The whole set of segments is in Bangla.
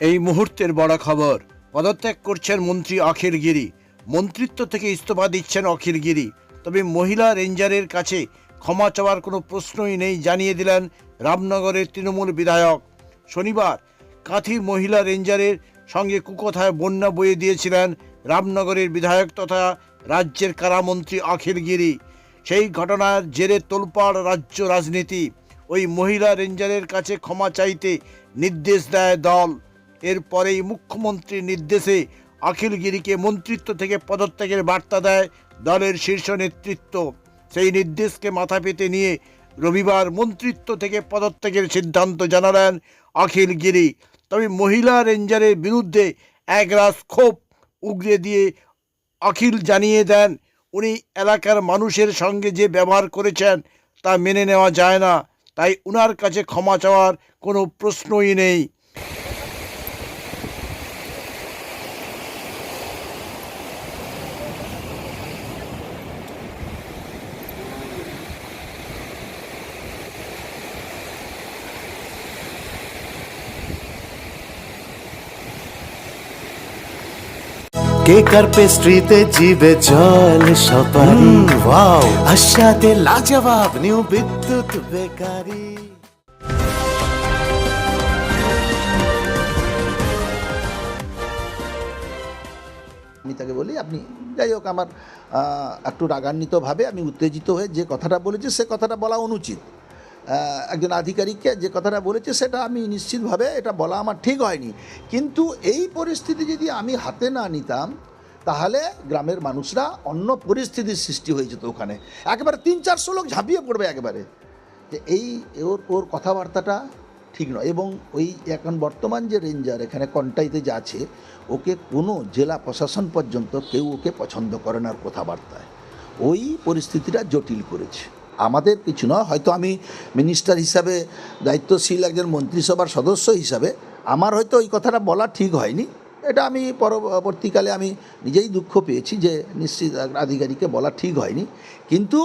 এই মুহূর্তের বড় খবর। পদত্যাগ করছেন মন্ত্রী অখিল গিরি। মন্ত্রিত্ব থেকে ইস্তফা দিচ্ছেন অখিল গিরি। তবে মহিলা রেঞ্জারের কাছে ক্ষমা চাওয়ার কোনো প্রশ্নই নেই জানিয়ে দিলেন রামনগরের তৃণমূল বিধায়ক। শনিবার কাঁথি মহিলা রেঞ্জারের সঙ্গে কুকথায় বন্যা বয়ে দিয়েছিলেন রামনগরের বিধায়ক তথা রাজ্যের কারামন্ত্রী অখিল গিরি। সেই ঘটনার জেরে তোলপাড় রাজ্য রাজনীতি। ওই মহিলা রেঞ্জারের কাছে ক্ষমা চাইতে নির্দেশ দেয় দল। এরপরেই মুখ্যমন্ত্রীর নির্দেশে অখিলগিরিকে মন্ত্রিত্ব থেকে পদত্যাগের বার্তা দেয় দলের শীর্ষ নেতৃত্ব। সেই নির্দেশকে মাথা পেতে নিয়ে রবিবার মন্ত্রিত্ব থেকে পদত্যাগের সিদ্ধান্ত জানালেন অখিলগিরি তবে মহিলা রেঞ্জারের বিরুদ্ধে একরাশ ক্ষোভ উগরে দিয়ে অখিল জানিয়ে দেন, উনি এলাকার মানুষের সঙ্গে যে ব্যবহার করেছেন তা মেনে নেওয়া যায় না। তাই উনার কাছে ক্ষমা চাওয়ার কোনো প্রশ্নই নেই। কেকার পেস্ট্রিতে জিবে জল সপারি? ওয়াও। আশাতে লাজবাব নিউ বিদ্যুৎ বেকারি। আমি তাকে বলি আপনি যাই হোক আমার একটু রাগান্বিতভাবে আমি উত্তেজিত হয়ে যে কথাটা বলেছি সে কথাটা বলা অনুচিত। একজন আধিকারিককে যে কথাটা বলেছে সেটা আমি নিশ্চিতভাবে এটা বলা আমার ঠিক হয়নি। কিন্তু এই পরিস্থিতি যদি আমি হাতে না নিতাম, তাহলে গ্রামের মানুষরা অন্য পরিস্থিতির সৃষ্টি হয়ে যেত ওখানে। একেবারে তিন চারশো লোক ঝাঁপিয়ে পড়বে একেবারে। যে এই ওর ওর কথাবার্তাটা ঠিক নয় এবং ওই এখন বর্তমান যে রেঞ্জার এখানে কন্টাইতে যে আছে ওকে কোনো জেলা প্রশাসন পর্যন্ত কেউ ওকে পছন্দ করে না ওর কথাবার্তায়। ওই পরিস্থিতিটা জটিল করেছে। আমাদের কিছু নয়। হয়তো আমি মিনিস্টার হিসাবে দায়িত্বশীল একজন মন্ত্রিসভার সদস্য হিসাবে, আমার হয়তো ওই কথাটা বলা ঠিক হয়নি। এটা আমি পরবর্তীকালে আমি নিজেই দুঃখ পেয়েছি যে নিশ্চিত আধিকারিককে বলা ঠিক হয়নি। কিন্তু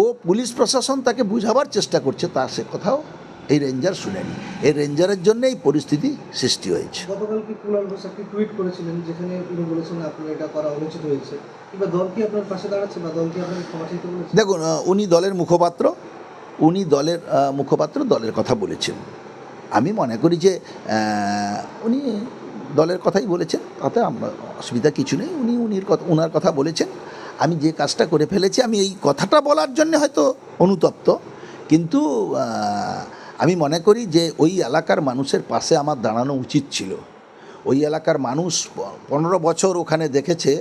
ও পুলিশ প্রশাসন তাকে বুঝাবার চেষ্টা করছে তার সে কথাও এই রেঞ্জার শুনেনি। এই রেঞ্জারের জন্য এই পরিস্থিতি সৃষ্টি হয়েছে। গতকালকে কুণাল ঘোষ একটি টুইট করেছিলেন যেখানে তিনি বলেছেন আপনার এটা করা অনুচিত হয়েছে। কিংবা দল কি আপনার পাশে দাঁড়াচ্ছে বা দল কি আপনাকে ক্ষমা চাইতে বলেছে? দেখুন উনি দলের মুখপাত্র উনি দলের মুখপাত্র দলের কথা বলেছেন। আমি মনে করি যে উনি দলের কথাই বলেছেন তাতে আমরা অসুবিধা কিছু নেই। উনি উনির কথা ওনার কথা বলেছেন। আমি যে কাজটা করে ফেলেছি আমি এই কথাটা বলার জন্য হয়তো অনুতপ্ত। কিন্তু আমি মনে করি যে ওই এলাকার মানুষের পাশে আমার দাঁড়ানো উচিত ছিল। ওই এলাকার মানুষ পনেরো বছর ওখানে দেখেছে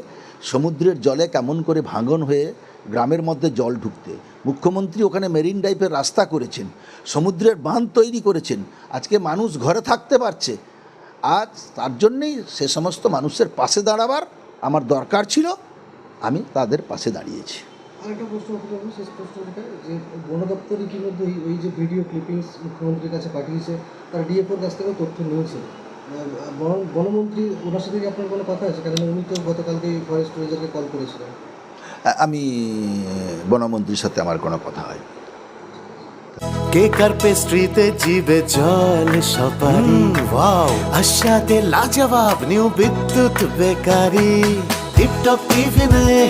সমুদ্রের জলে কেমন করে ভাঙন হয়ে গ্রামের মধ্যে জল ঢুকতে। মুখ্যমন্ত্রী ওখানে মেরিন ড্রাইভের রাস্তা করেছেন, সমুদ্রের বাঁধ তৈরি করেছেন। আজকে মানুষ ঘরে থাকতে পারছে। আজ তার জন্যেই সে সমস্ত মানুষের পাশে দাঁড়াবার আমার দরকার ছিল। আমি তাদের পাশে দাঁড়িয়েছি। আরেকটা প্রশ্ন করতে হবে শেষ প্রশ্নটা যে বন দপ্তর ইতিমধ্যে ওই- যে ভিডিও ক্লিপিংস মুখ্যমন্ত্রীর কাছে পাঠিয়েছে তার ডিএফওর কাছ থেকেও তথ্য নিয়েছে। বনমন্ত্রী ওনার সাথে কি আপনার কোনো কথা আছে? কারণ উনি তো গতকালকে ফরেস্ট রেঞ্জারকে কল করেছিলেন। আমি বনমন্ত্রীর সাথে আমার কোনো কথা হয় কেকার পেস্ট্রিতে জিবে জল সপারি ওয়াও। আশাতে লাজবাব নিউ বিদ্যুৎ বেকারি। টিপটপ টিফিনে